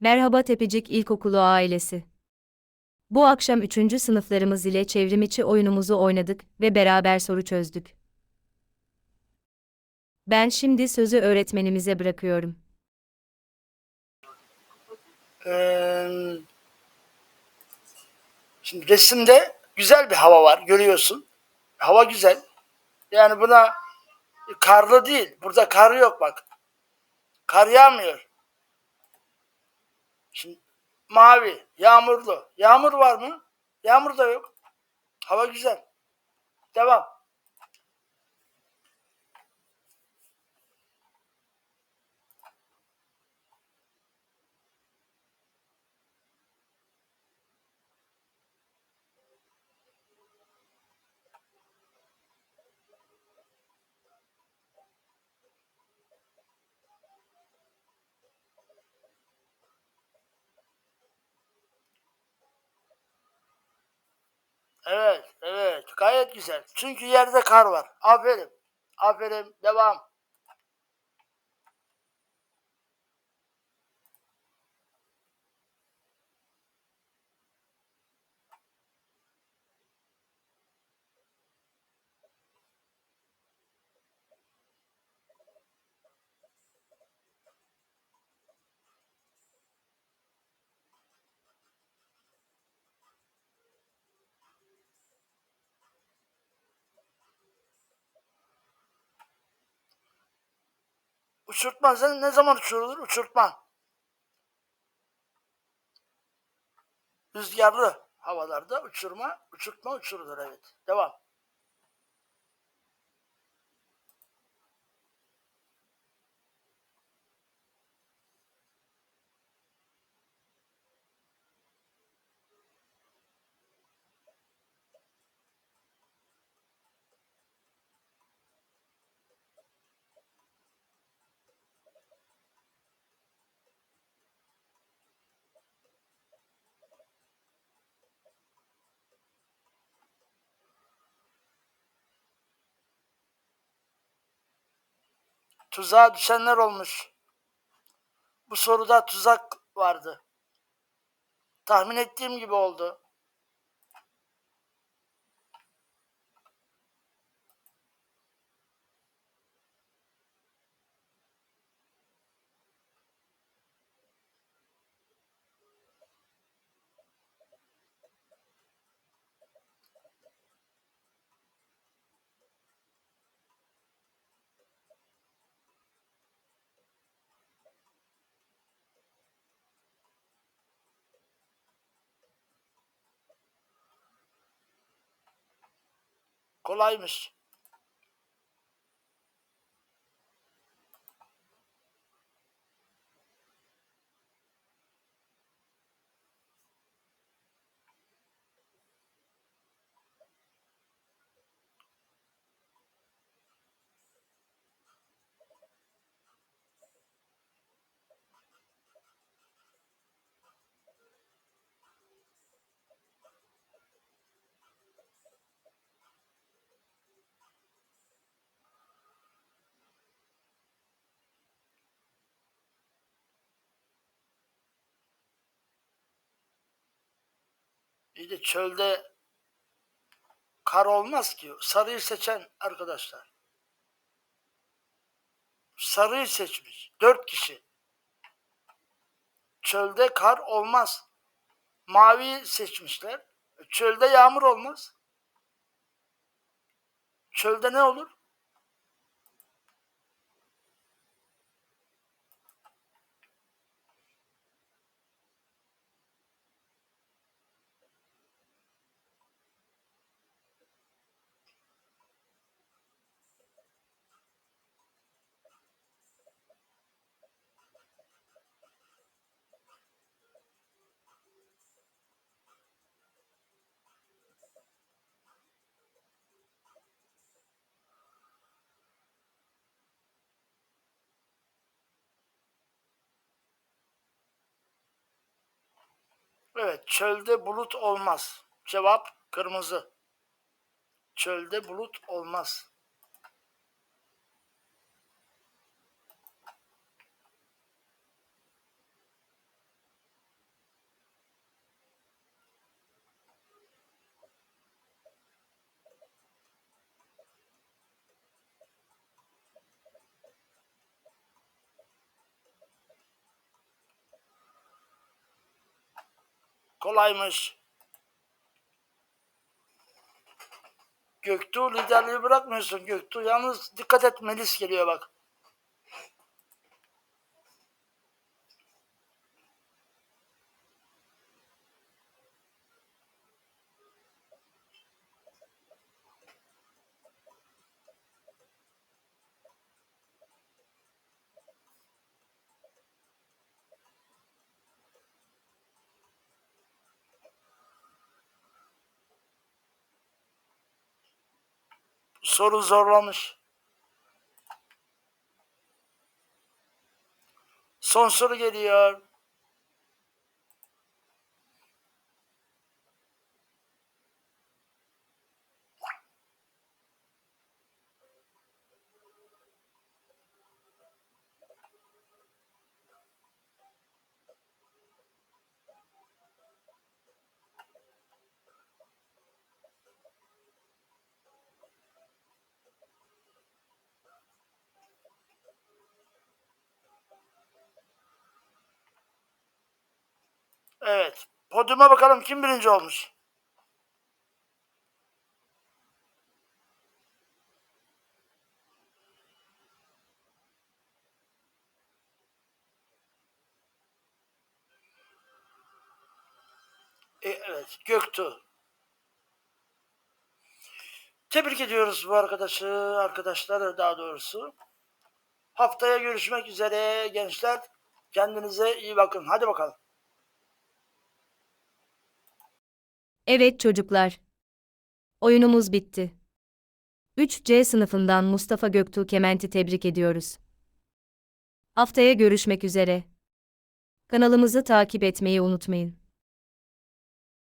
Merhaba Tepecik İlkokulu ailesi. Bu akşam 3. sınıflarımız ile çevrimiçi oyunumuzu oynadık ve beraber soru çözdük. Ben şimdi sözü öğretmenimize bırakıyorum. Ee, şimdi resimde güzel bir hava var görüyorsun. Hava güzel. Yani buna karlı değil. Burada kar yok bak. Kar yağmıyor. Şimdi mavi, yağmurlu. Yağmur var mı? Yağmur da yok. Hava güzel. Devam. Evet, evet. Gayet güzel. Çünkü yerde kar var. Aferin. Aferin. Devam. Uçurtma sen ne zaman uçurulur? Uçurtma. Rüzgarlı havalarda uçurma, uçurtma uçurulur evet. Devam. Tuzağa düşenler olmuş. Bu soruda tuzak vardı. Tahmin ettiğim gibi oldu. Kolaymış. De çölde kar olmaz ki. Sarıyı seçen arkadaşlar. Sarıyı seçmiş. Dört kişi. Çölde kar olmaz. Mavi seçmişler. Çölde yağmur olmaz. Çölde ne olur? Evet, çölde bulut olmaz. Cevap kırmızı. Çölde bulut olmaz. Kolaymış. Göktuğ liderliği bırakmıyorsun Göktuğ. Yalnız dikkat et Melis geliyor bak. Soru zorlamış. Son soru geliyor. Evet. Podyuma bakalım kim birinci olmuş. E, evet, Göktuğ. Tebrik ediyoruz bu arkadaşı, arkadaşları daha doğrusu. Haftaya görüşmek üzere gençler. Kendinize iyi bakın. Hadi bakalım. Evet çocuklar. Oyunumuz bitti. 3C sınıfından Mustafa Göktuğ Kement'i tebrik ediyoruz. Haftaya görüşmek üzere. Kanalımızı takip etmeyi unutmayın.